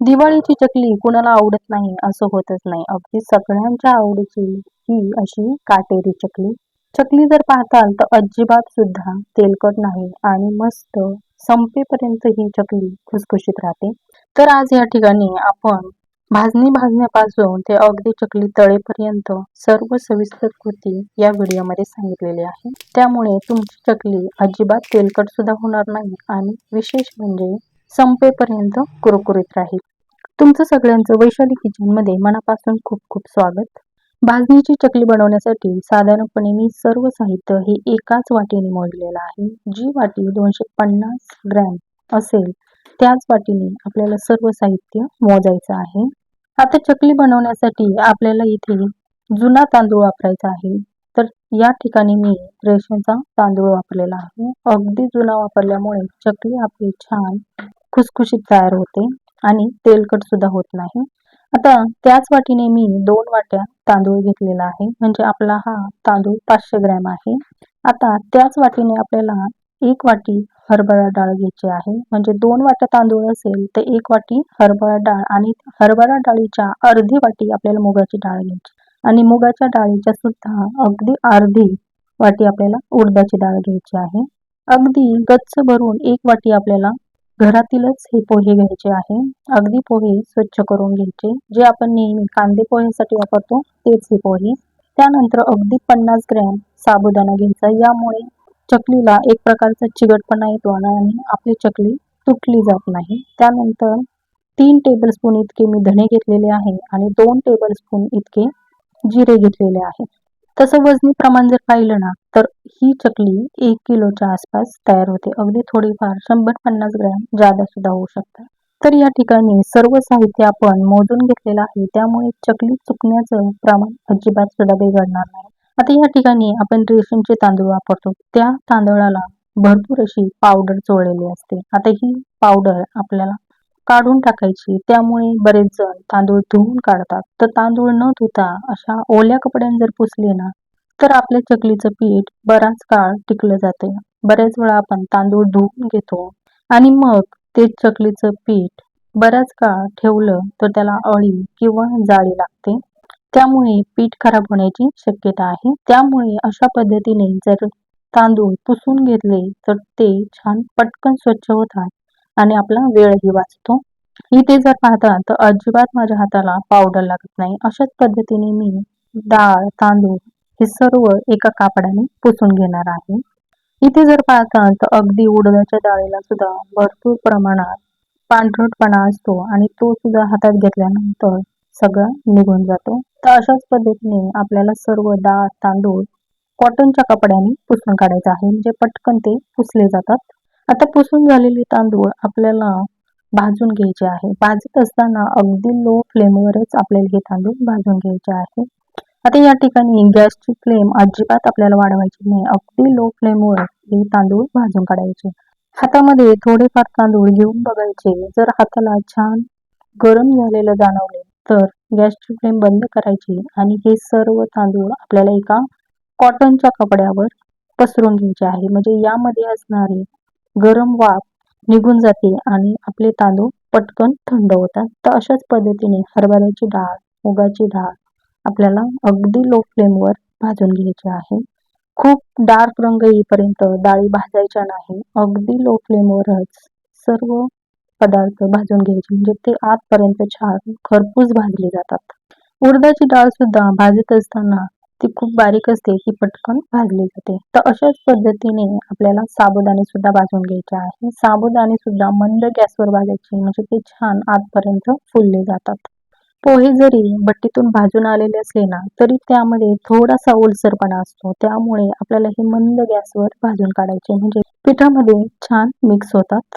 दिवाळीची चकली कुणाला आवडत नाही असं होतच नाही. अगदी सगळ्यांच्या आवडीची ही अशी काटेरी चकली. चकली जर पाहताल तर अजिबात सुद्धा तेलकट नाही आणि मस्त संपेपर्यंत ही चकली खुसखुशीत राहते. तर आज या ठिकाणी आपण भाजणी भाजण्यापासून ते अगदी चकली तळेपर्यंत सर्व सविस्तर कृती या व्हिडिओमध्ये सांगितलेली आहे. त्यामुळे तुमची चकली अजिबात तेलकट सुद्धा होणार नाही आणि विशेष म्हणजे संपेपर्यंत कुरकुरीत राहील. तुमचं सगळ्यांचं वैशाली किचनमध्ये मनापासून खूप खूप स्वागत. भाजणीची चकली बनवण्यासाठी साधारणपणे मी सर्व साहित्य हे एकाच वाटीने मोजलेलं आहे. जी वाटी दोनशे पन्नास ग्रॅम असेल त्याच वाटीने आपल्याला सर्व साहित्य मोजायचं आहे. आता चकली बनवण्यासाठी आपल्याला इथे जुना तांदूळ वापरायचा आहे. तर या ठिकाणी मी रेशनचा तांदूळ वापरलेला आहे. अगदी जुना वापरल्यामुळे चकली आपली छान खुसखुशीत तयार होते. आणि तेलकट सुद्धा होत नाही. आता त्याच वाटीने मी दोन वाट्या तांदूळ घेतलेला आहे. म्हणजे आपला हा तांदूळ पाचशे ग्रॅम आहे. आता त्याच वाटीने आपल्याला एक वाटी हरभरा डाळ घ्यायची आहे. म्हणजे दोन वाट्या तांदूळ असेल तर एक वाटी हरभरा डाळ आणि हरभरा डाळीच्या अर्धी वाटी आपल्याला मुगाची डाळ घ्यायची. आणि मुगाच्या डाळीच्या सुद्धा अगदी अर्धी वाटी आपल्याला उडदाची डाळ घ्यायची आहे. अगदी गच्च भरून एक वाटी आपल्याला घरातीलच हे पोहे घ्यायचे आहे. अगदी पोहे स्वच्छ करून घ्यायचे. जे आपण नेहमी कांदे पोह्यासाठी वापरतो तेच हे पोहे. त्यानंतर अगदी पन्नास ग्रॅम साबुदाणा घ्यायचा. यामुळे चकलीला एक प्रकारचा चिकटपणा येतो आणि आपली चकली तुटली जात नाही. त्यानंतर तीन टेबलस्पून इतके मी धणे घेतलेले आहे आणि दोन टेबलस्पून इतके जिरे घेतलेले आहे. तसं वजनी प्रमाण जर पाहिलं ना तर ही चकली एक किलोच्या आसपास तयार होते. अगदी थोडीफार शंभर पन्नास ग्रॅम जादा सुद्धा होऊ शकतात. तर या ठिकाणी सर्व साहित्य आपण मोजून घेतलेलं आहे. त्यामुळे चकली चुकण्याचं प्रमाण अजिबात सुद्धा बिघडणार नाही. आता या ठिकाणी आपण रेशनचे तांदूळ वापरतो. त्या तांदळाला भरपूर अशी पावडर चोळलेली असते. आता ही पावडर आपल्याला काढून टाकायची. त्यामुळे बरेच जण तांदूळ धुवून काढतात. तर तांदूळ न धुता अशा ओल्या कपड्याने जर पुसले ना तर आपल्या चकलीचं पीठ बराच काळ टिकलं जाते. बऱ्याच वेळा आपण तांदूळ धुवून घेतो आणि मग ते चकलीचं पीठ बराच काळ ठेवलं तर त्याला अळी किंवा जाळी लागते. त्यामुळे पीठ खराब होण्याची शक्यता आहे. त्यामुळे अशा पद्धतीने जर तांदूळ पुसून घेतले तर ते छान पटकन स्वच्छ होतात आणि आपला वेळही वाचतो. इथे जर पाहता तर अजिबात माझ्या हाताला पावडर लागत नाही. अशाच पद्धतीने मी डाळ तांदूळ हे सर्व एका कापडाने पुसून घेणार आहे. इथे जर पाहतात तर अगदी उडदाच्या डाळीला सुद्धा भरपूर प्रमाणात पांढरटपणा असतो आणि तो सुद्धा हातात घेतल्यानंतर सगळा निघून जातो. तर अशाच पद्धतीने आपल्याला सर्व डाळ तांदूळ कॉटनच्या कपड्याने पुसून काढायचं आहे. म्हणजे पटकन ते पुसले जातात. आता पुसून झालेले तांदूळ आपल्याला भाजून घ्यायचे आहे. भाजत असताना अगदी लो फ्लेमवरच आपल्याला हे तांदूळ भाजून घ्यायचे आहे. आता या ठिकाणी गॅसची फ्लेम अजिबात आपल्याला वाढवायची नाही. अगदी लो फ्लेमवर हे तांदूळ भाजून काढायचे. हातामध्ये थोडेफार तांदूळ घेऊन बघायचे. जर हाताला छान गरम झालेलं जाणवले तर गॅसची फ्लेम बंद करायची आणि हे सर्व तांदूळ आपल्याला एका कॉटनच्या कपड्यावर पसरून घ्यायचे आहे. म्हणजे यामध्ये असणारी गरम वाफ निघून जाते आणि आपले तांदूळ पटकन थंड होतात. तर अशाच पद्धतीने हरभऱ्याची डाळ मुगाची डाळ आपल्याला अगदी लो फ्लेमवर भाजून घ्यायचे आहे. खूप डार्क रंग येईपर्यंत डाळी भाजायच्या नाही. अगदी लो फ्लेमवरच सर्व पदार्थ भाजून घ्यायचे. म्हणजे ते आतपर्यंत छान खरपूस भाजले जातात. उडदाची डाळ सुद्धा भाजत असताना ती खूप बारीक असते ती पटकन भाजली जाते. तर अशाच पद्धतीने आपल्याला साबुदाणे सुद्धा भाजून घ्यायचे आहे. साबुदाणे सुद्धा मंद गॅसवर भाजायचे म्हणजे ते छान आतपर्यंत फुलले जातात. पोहे जरी बट्टीतून भाजून आलेले असले ना तरी त्यामध्ये थोडासा ओलसरपणा असतो. त्यामुळे आपल्याला हे मंद गॅसवर भाजून काढायचे. म्हणजे पिठामध्ये छान मिक्स होतात.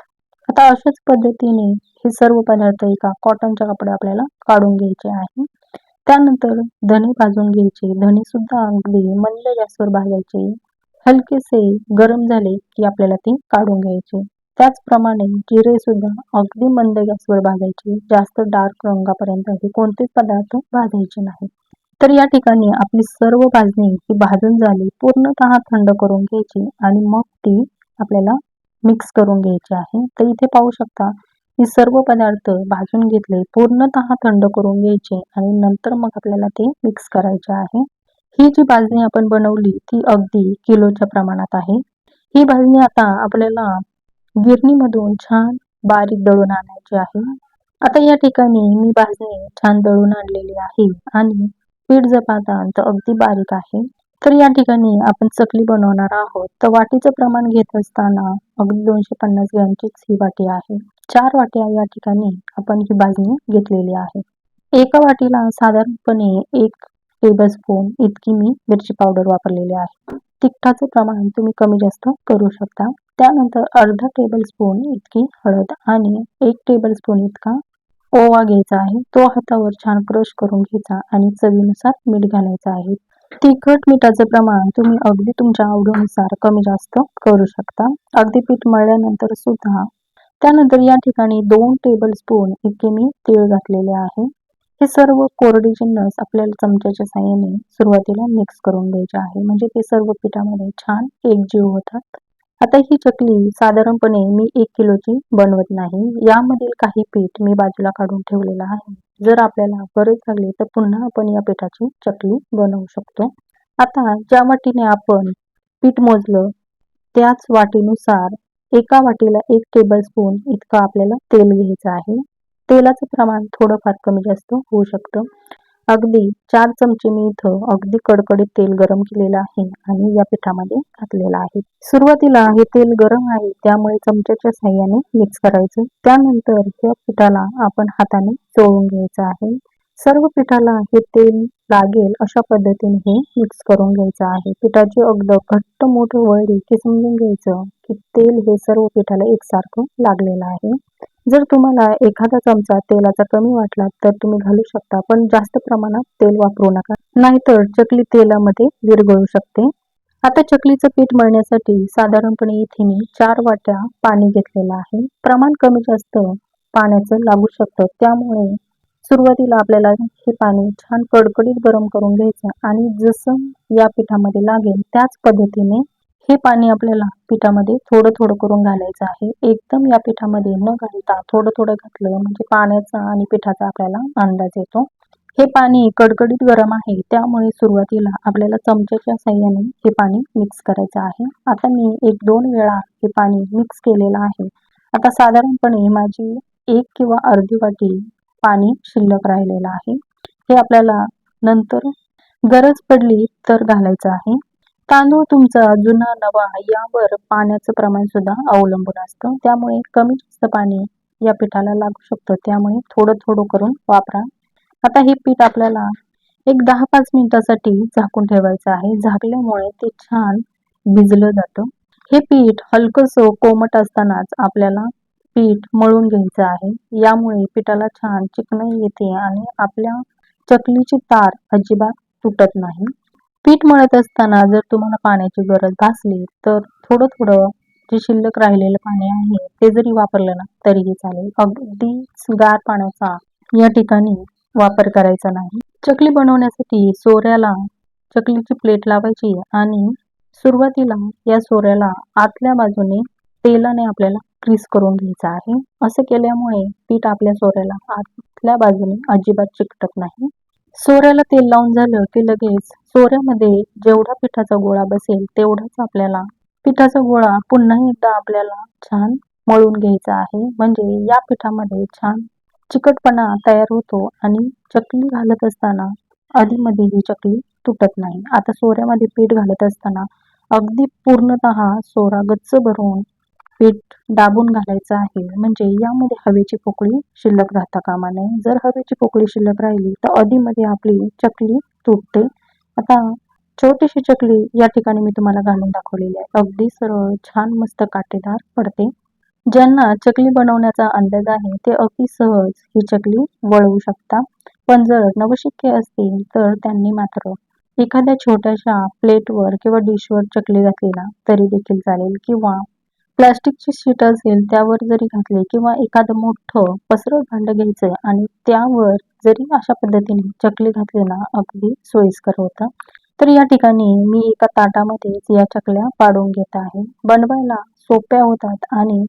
आता अशाच पद्धतीने हे सर्व पदार्थ एका कॉटनच्या कपड्या आपल्याला काढून घ्यायचे आहे. त्यानंतर धने भाजून घ्यायचे. धने सुद्धा अगदी मंद गॅसवर भाजायचे. हलकेसे गरम झाले की आपल्याला ते काढून घ्यायचे. त्याचप्रमाणे जिरे सुद्धा अगदी मंद गॅसवर भाजायचे जास्त डार्क रंगापर्यंत हे कोणतेच पदार्थ भाजायचे नाही तर या ठिकाणी आपली सर्व भाजणी ही भाजून झाली पूर्णतः थंड करून घ्यायची आणि मग ती आपल्याला मिक्स करून घ्यायची आहे. तर इथे पाहू शकता ही सर्व पदार्थ भाजून घेतले पूर्णतः थंड करून घ्यायचे आणि नंतर मग आपल्याला ते मिक्स करायचे आहे. ही जी भाजणी आपण बनवली ती अगदी किलोच्या प्रमाणात आहे. ही भाजणी आता आपल्याला गिरणीमधून छान बारीक दळून आणायची आहे. आता या ठिकाणी मी भाजणी छान दळून आणलेली आहे आणि पीठ जर पाहता तर अगदी बारीक आहे. तर या ठिकाणी आपण चकली बनवणार आहोत. तर वाटीचं प्रमाण घेत असताना अगदी दोनशे पन्नास ग्रॅमचीच ही वाटी आहे. चार वाट्या या ठिकाणी आपण ही भाजणी घेतलेली आहे. एका वाटीला साधारणपणे एक टेबल स्पून इतकी मी मिरची पावडर वापरलेली आहे. तिखटाचं प्रमाण तुम्ही कमी जास्त करू शकता. त्यानंतर अर्धा टेबल स्पून इतकी हळद आणि एक टेबल स्पून इतका ओवा घ्यायचा आहे. तो हातावर छान क्रश करून घ्यायचा आणि चवीनुसार मीठ घालायचं आहे. तिखट मिठाचं प्रमाण तुम्ही अगदी तुमच्या आवडीनुसार कमी जास्त करू शकता. अगदी पीठ मळल्यानंतर सुद्धा त्यानंतर या ठिकाणी दोन टेबल स्पून इतके मी तीळ घातलेले आहे. हे सर्व कोरडी जिन्नस आपल्याला चमच्याच्या साह्याने सुरुवातीला मिक्स करून द्यायचे आहे. म्हणजे ते सर्व पिठामध्ये छान एकजीव होतात. आता ही चकली साधारणपणे मी एक किलोची बनवत नाही. यामधील काही पीठ मी बाजूला काढून ठेवलेलं आहे. जर आपल्याला गरज लागली तर पुन्हा आपण या पिठाची चकली बनवू शकतो. आता ज्या वाटीने आपण पीठ मोजलं त्याच वाटीनुसार एका वाटीला एक टेबल स्पून इतकं आपल्याला तेल घ्यायचं आहे. तेलाचं प्रमाण थोडंफार कमी जास्त होऊ शकतं. अगदी चार चमचे मी इथं अगदी कडकडीत तेल गरम केलेलं आहे आणि या पिठामध्ये घातलेलं आहे. सुरुवातीला हे तेल गरम आहे त्यामुळे चमच्याच्या साह्याने मिक्स करायचं. त्यानंतर या पिठाला आपण हाताने चोळून घ्यायचं आहे. सर्व पिठाला हे तेल लागेल अशा पद्धतीने हे मिक्स करून घ्यायचं आहे. पिठाची अगदी घट्ट मोठं वळली की समजून घ्यायचं की तेल हे सर्व पिठाला एकसारखं लागलेलं आहे. जर तुम्हाला एखादा चमचा तेलाचा कमी वाटला तर तुम्ही घालू शकता पण जास्त प्रमाणात तेल वापरू नका. नाहीतर चकली तेलामध्ये विरघळू शकते. आता चकलीचं पीठ मळण्यासाठी साधारणपणे इथे मी चार वाट्या पाणी घेतलेलं आहे. प्रमाण कमी जास्त पाण्याचं लागू शकतं. त्यामुळे सुरुवातीला आपल्याला हे पाणी छान कडकडीत गरम करून घ्यायचं आणि जसं या पिठामध्ये लागेल त्याच पद्धतीने हे पाणी आपल्याला पिठामध्ये थोडं थोडं करून घालायचं आहे. एकदम या पिठामध्ये न घालता थोडं थोडं घातलं म्हणजे पाण्याचा आणि पिठाचा आपल्याला अंदाज येतो. हे पाणी कडकडीत गरम आहे त्यामुळे सुरुवातीला आपल्याला चमच्याच्या साह्याने हे पाणी मिक्स करायचं आहे. आता मी एक दोन वेळा हे पाणी मिक्स केलेलं आहे. आता साधारणपणे माझी एक किंवा अर्धी वाटी पाणी शिल्लक राहिलेलं आहे. हे आपल्याला नंतर गरज पडली तर घालायचं आहे. तांदूळ तुमचा जुना नवा यावर पाण्याचं प्रमाण सुद्धा अवलंबून असतं. त्यामुळे कमी जास्त पाणी या पिठाला लागू शकतं. त्यामुळे थोडं थोडं करून वापरा. आता हे पीठ आपल्याला एक दहा पाच मिनिटासाठी झाकून ठेवायचं आहे. झाकल्यामुळे ते छान भिजलं जातं. हे पीठ हलकंसं कोमट असतानाच आपल्याला पीठ मळून घ्यायचं आहे. यामुळे पिठाला छान चिकनाई येते आणि आपल्या चकलीची तार अजिबात तुटत नाही. पीठ मळत असताना जर तुम्हाला पाण्याची गरज भासली तर थोडं थोडं जे शिल्लक राहिलेलं पाणी आहे ते जरी वापरलं ना तरीही चालेल. अगदी गार पाण्याचा या ठिकाणी वापर करायचा नाही. चकली बनवण्यासाठी सोऱ्याला चकलीची प्लेट लावायची आणि सुरुवातीला या सोऱ्याला आतल्या बाजूने तेलाने आपल्याला क्रीस करून घ्यायचा आहे. असं केल्यामुळे पीठ आपल्या सोऱ्याला आतल्या बाजूने अजिबात चिकटत नाही. सोऱ्याला तेल लावून झालं की लगेच सोऱ्यामध्ये जेवढा पिठाचा गोळा बसेल तेवढाच आपल्याला. पिठाचा गोळा पुन्हा एकदा आपल्याला छान मळून घ्यायचा आहे. म्हणजे या पिठामध्ये छान चिकटपणा तयार होतो आणि चकली घालत असताना आधीमध्ये ही चकली तुटत नाही. आता सोऱ्यामध्ये पीठ घालत असताना अगदी पूर्णतः सोरा गच्च भरून पीठ दाबून घालायचं आहे. म्हणजे यामध्ये हवेची पोकळी शिल्लक राहता कामा नये. जर हवेची पोकळी शिल्लक राहिली तर अधीमध्ये आपली चकली तुटते. आता छोटीशी चकली या ठिकाणी मी तुम्हाला घालून दाखवलेली आहे. अगदी सरळ छान मस्त काटेदार पडते. ज्यांना चकली बनवण्याचा अंदाज आहे ते अगदी सहज ही चकली वळवू शकता. पण जर नवशिक्के असतील तर त्यांनी मात्र एखाद्या छोट्याशा प्लेटवर किंवा डिशवर चकली घातली ना तरी देखील चालेल. किंवा प्लास्टिकची शीट असेल त्यावर जरी घातली किंवा एखादं मोठं पसरट भांडं घ्यायचं आणि त्यावर जरी अशा पद्धतीने चकली घातली ना अगदी सोयीस्कर होतं. तर या ठिकाणी मी एका ताटामध्येच या चकल्या पाडून घेत आहे. बनवायला सोप्या होतात आणि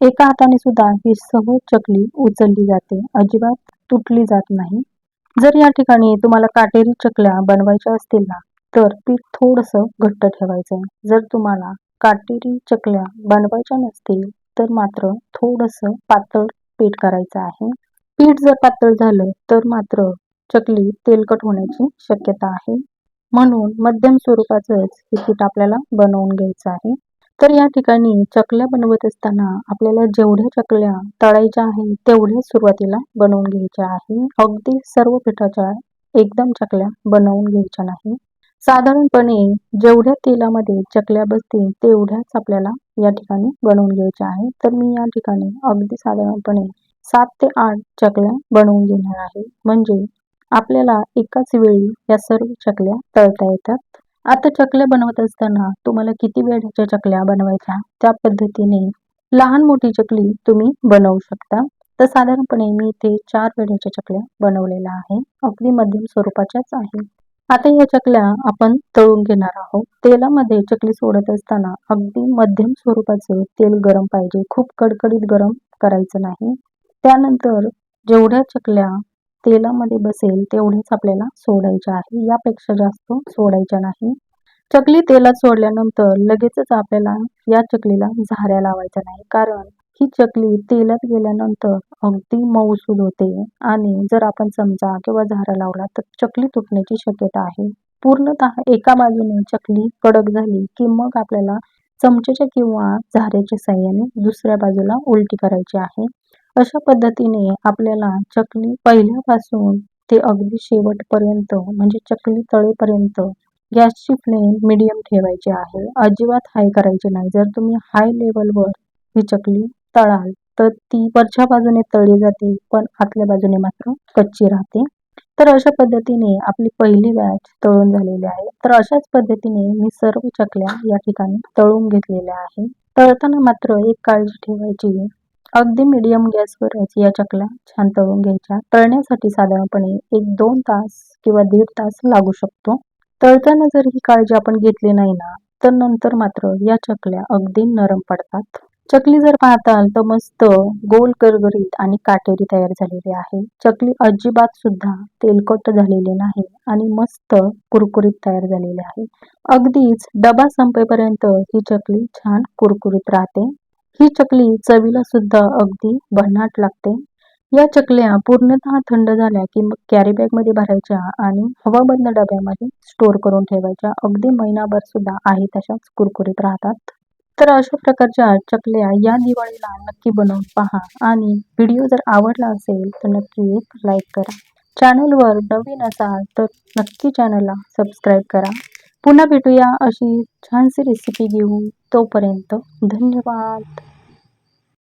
एका हाताने सुद्धा ही सहज चकली उचलली जाते. अजिबात तुटली जात नाही. जर या ठिकाणी तुम्हाला काटेरी चकल्या बनवायच्या असतील ना तर पीठ थोडंसं घट्ट ठेवायचं. जर तुम्हाला काटेरी चकल्या बनवायच्या नसतील तर मात्र थोडंसं पातळ पीठ करायचं आहे. पीठ जर पातळ झालं तर मात्र चकली तेलकट होण्याची शक्यता आहे. म्हणून मध्यम स्वरूपाचंच हे पीठ आपल्याला बनवून घ्यायचं आहे. तर या ठिकाणी चकल्या बनवत असताना आपल्याला जेवढ्या चकल्या तळायच्या आहे तेवढ्या सुरुवातीला बनवून घ्यायच्या आहे. अगदी सर्व पिठाच्या एकदम चकल्या बनवून घ्यायच्या नाही. साधारणपणे जेवढ्या तेलामध्ये चकल्या बसतील तेवढ्याच आपल्याला या ठिकाणी बनवून घ्यायच्या आहे. तर मी या ठिकाणी अगदी साधारणपणे सात ते आठ चकल्या बनवून घेणार आहे. म्हणजे आपल्याला एकाच वेळी या सर्व चकल्या तळता येतात. आता चकल्या बनवत असताना तुम्हाला किती वेळाच्या चकल्या बनवायच्या? त्या पद्धतीने लहान मोठी चकली तुम्ही बनवू शकता. तर साधारणपणे मी इथे चार वेळेच्या चकल्या बनवलेल्या आहे. अगदी मध्यम स्वरूपाच्याच आहे. आता या चकल्या आपण तळून घेणार आहोत. तेलामध्ये चकली सोडत असताना अगदी मध्यम स्वरूपाचे तेल गरम पाहिजे. खूप कडकडीत गरम करायचं नाही. त्यानंतर जेवढ्या चकल्या तेलामध्ये बसेल तेवढेच आपल्याला सोडायच्या आहे. यापेक्षा जास्त सोडायच्या नाही. चकली तेलात सोडल्यानंतर लगेचच आपल्याला या चकलीला झाऱ्या लावायच्या नाही. कारण ही चकली तेलात गेल्यानंतर अगदी मऊसूद होते. आणि जर आपण चमचा किंवा झारा लावला तर चकली तुटण्याची शक्यता आहे. पूर्णतः एका बाजूने चकली कडक झाली की मग आपल्याला चमच्याच्या किंवा झाऱ्याच्या साह्याने दुसऱ्या बाजूला उलटी करायची आहे. अशा पद्धतीने आपल्याला चकली पहिल्यापासून ते अगदी शेवटपर्यंत म्हणजे चकली तळेपर्यंत गॅसची फ्लेम मिडियम ठेवायची आहे. अजिबात हाय करायची नाही. जर तुम्ही हाय लेवलवर ही चकली तळाल तर ती वरच्या बाजूने तळली जाते पण आतल्या बाजूने मात्र कच्ची राहते. तर अशा पद्धतीने आपली पहिली बॅच तळून झालेली आहे. तर अशाच पद्धतीने मी सर्व चकल्या या ठिकाणी तळून घेतलेल्या आहे. तळताना मात्र एक काळजी ठेवायची. अगदी मीडियम गॅसवरच या चकल्या छान तळून घ्यायच्या. तळण्यासाठी साधारणपणे एक दोन तास किंवा दीड तास लागू शकतो. तळताना जर ही काळजी आपण घेतली नाही ना तर नंतर मात्र या चकल्या अगदी नरम पडतात. चकली जर पाहताल तर मस्त गोल करगरीत आणि काटेरी तयार झालेली आहे. चकली अजिबात सुद्धा तेलकट झालेली नाही आणि मस्त कुरकुरीत तयार झालेली आहे. अगदीच डबा संपेपर्यंत ही चकली छान कुरकुरीत राहते. ही चकली चवीला सुद्धा अगदी भन्नाट लागते. या चकल्या पूर्णतः थंड झाल्या की मग बॅगमध्ये भरायच्या आणि हवाबंद डब्यामध्ये स्टोर करून ठेवायच्या. अगदी महिनाभर सुद्धा आहे तशाच कुरकुरीत राहतात. तर अशा प्रकारच्या चकल्या या दिवाळीला नक्की बनवून पहा. आणि व्हिडिओ जर आवडला असेल तर नक्की एक लाईक करा. चॅनलवर नवीन असाल तर नक्की चॅनलला सबस्क्राईब करा. पुन्हा भेटूया अशी छानशी रेसिपी घेऊन. तोपर्यंत धन्यवाद.